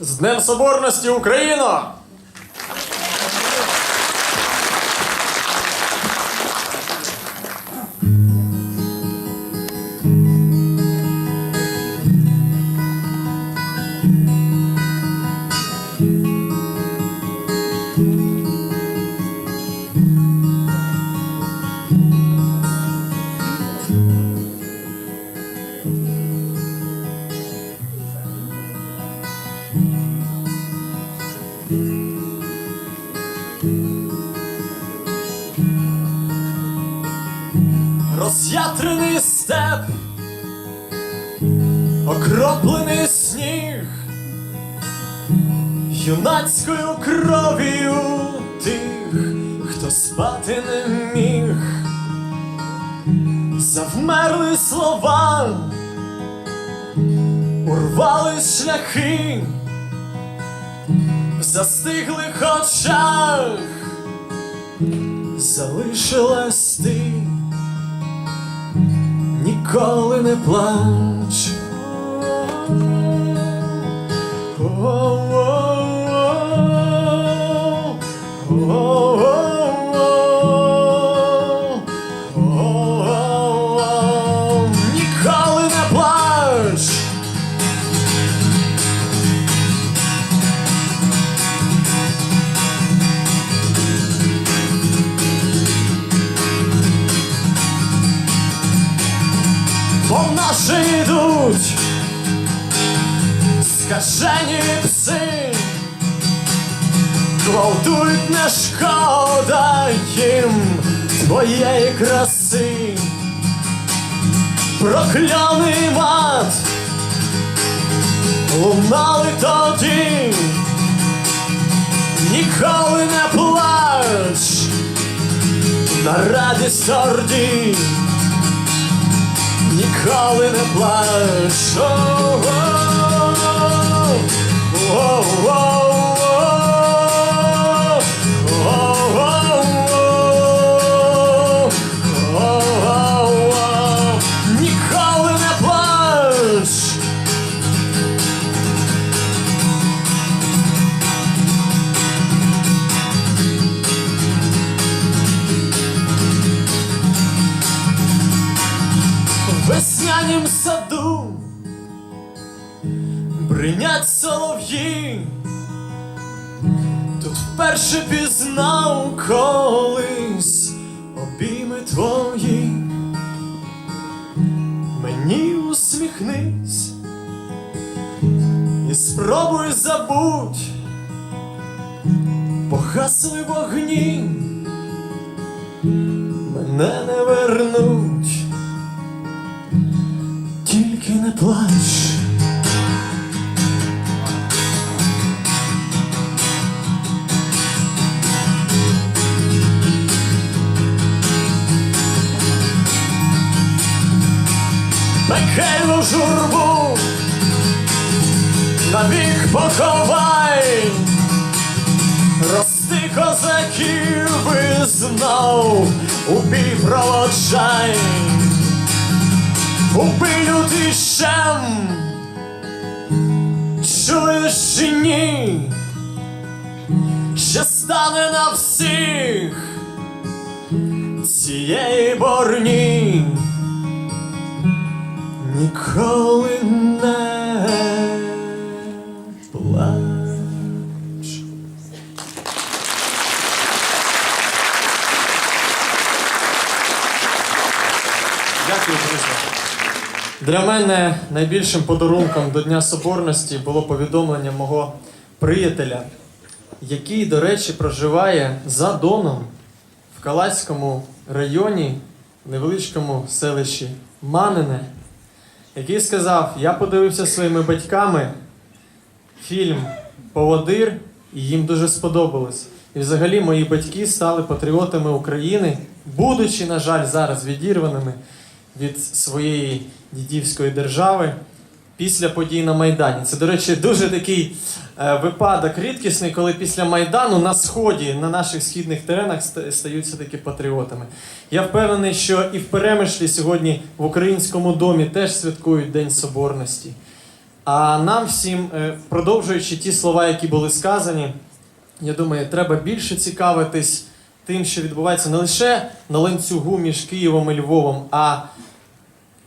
З Днем Соборності Україно! Роз'ятрений степ, окроплений сніг, юнацькою кров'ю тих, хто спати не міг, завмерли слова, урвали шляхи, застиглих очах залишилась ти ніколи не плач. Наші йдуть скажені пси, гвалтують не шкода їм твоєї краси, прокльоний мат. Лунали тоді, ніколи не плач. На радість орді ніколи бринять солов'ї, тут вперше пізнав колись обійми твої, мені усміхнись і спробуй забудь, погасли вогні, мене не вернуть. Тільки не плач. Журбу навік поховай, рости козаків і знов у бій проводжай. Убию дищем, чуєш ні, що стане на всіх цієї борні ніколи не плач. Дякую, друзі. Для мене найбільшим подарунком до Дня Соборності було повідомлення мого приятеля, який, до речі, проживає за Доном в Калацькому районі, в невеличкому селищі Манине, який сказав: Я подивився своїми батьками фільм Поводир, і їм дуже сподобалось. І взагалі мої батьки стали патріотами України, будучи, на жаль, зараз відірваними від своєї дідівської держави після подій на Майдані. Це, до речі, дуже такий е, випадок рідкісний, коли після Майдану на сході, на наших східних теренах ста- стають все-таки патріотами. Я впевнений, що і в Перемишлі сьогодні в українському домі теж святкують День Соборності. А нам всім, е, продовжуючи ті слова, які були сказані, я думаю, треба більше цікавитись тим, що відбувається не лише на ланцюгу між Києвом і Львовом, а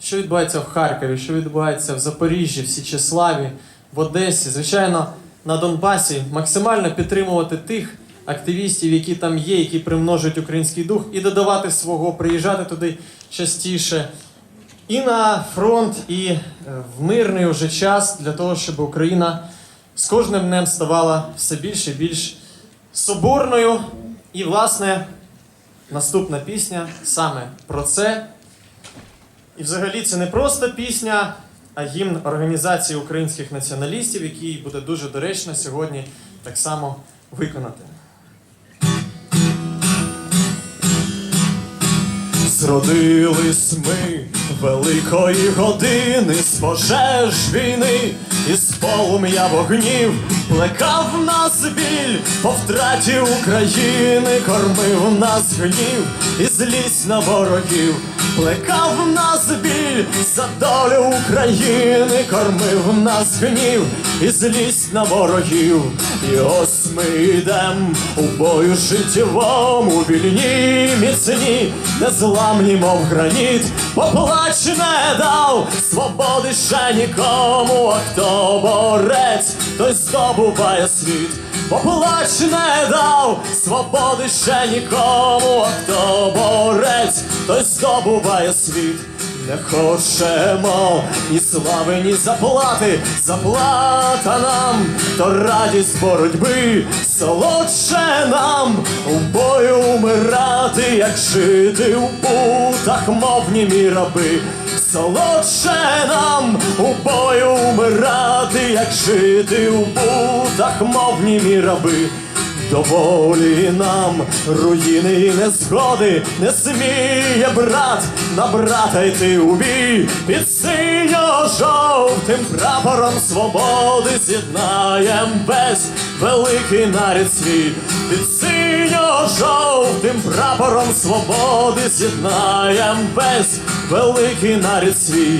що відбувається в Харкові, що відбувається в Запоріжжі, в Січеславі, в Одесі. Звичайно, на Донбасі максимально підтримувати тих активістів, які там є, які примножують український дух, і додавати свого, приїжджати туди частіше. І на фронт, і е, в мирний уже час для того, щоб Україна з кожним днем ставала все більше і більш соборною. І, власне, наступна пісня саме про це. І взагалі це не просто пісня, а гімн організації українських націоналістів, який буде дуже доречно сьогодні так само виконати. Зродились ми великої години з пожеж війни, із полум'я вогнів плекав нас біль по втраті України, кормив нас гнів і злість на ворогів, плекав нас біль за долю України, кормив нас гнів і злість на ворогів. І ось ми йдем у бою життєвому, вільні, міцні, незламні, мов граніт, поплач не дав свободи ще нікому, а хто борець, той здобуває світ. Поплач не дав свободи ще нікому, а хто борець, той здобуває світ. Не хочемо ні слави, ні заплати, заплата нам, то радість боротьби, солодше нам у бою умирати, як жити у путах, мов німі. Солодше нам у бою умирати, як жити у путах, мов німі раби. Доволі нам руїни і незгоди не сміє брат на брата йти у бій під синьо-жовтим прапором свободи з'єднаєм весь великий нарід свій під синьо-жовтим прапором свободи з'єднаєм весь великий нарід свій.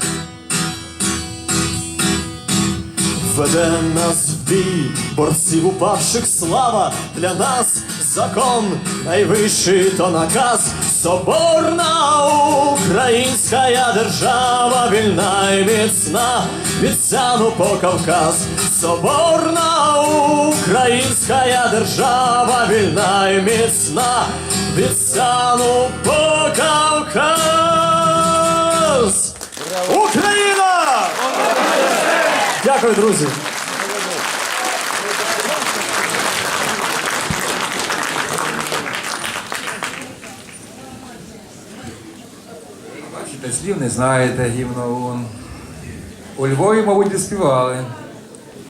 Веде нас в бій, борців упавших слава, для нас закон. Найвищий то наказ, соборна українська держава, вільна і міцна, від Сяну по Кавказ, соборна українська держава, вільна і міцна, від Сяну по Кавказ. Україна! Дякую, друзі. Бачите, слів не знаєте гімно. У Львові, мабуть, не співали.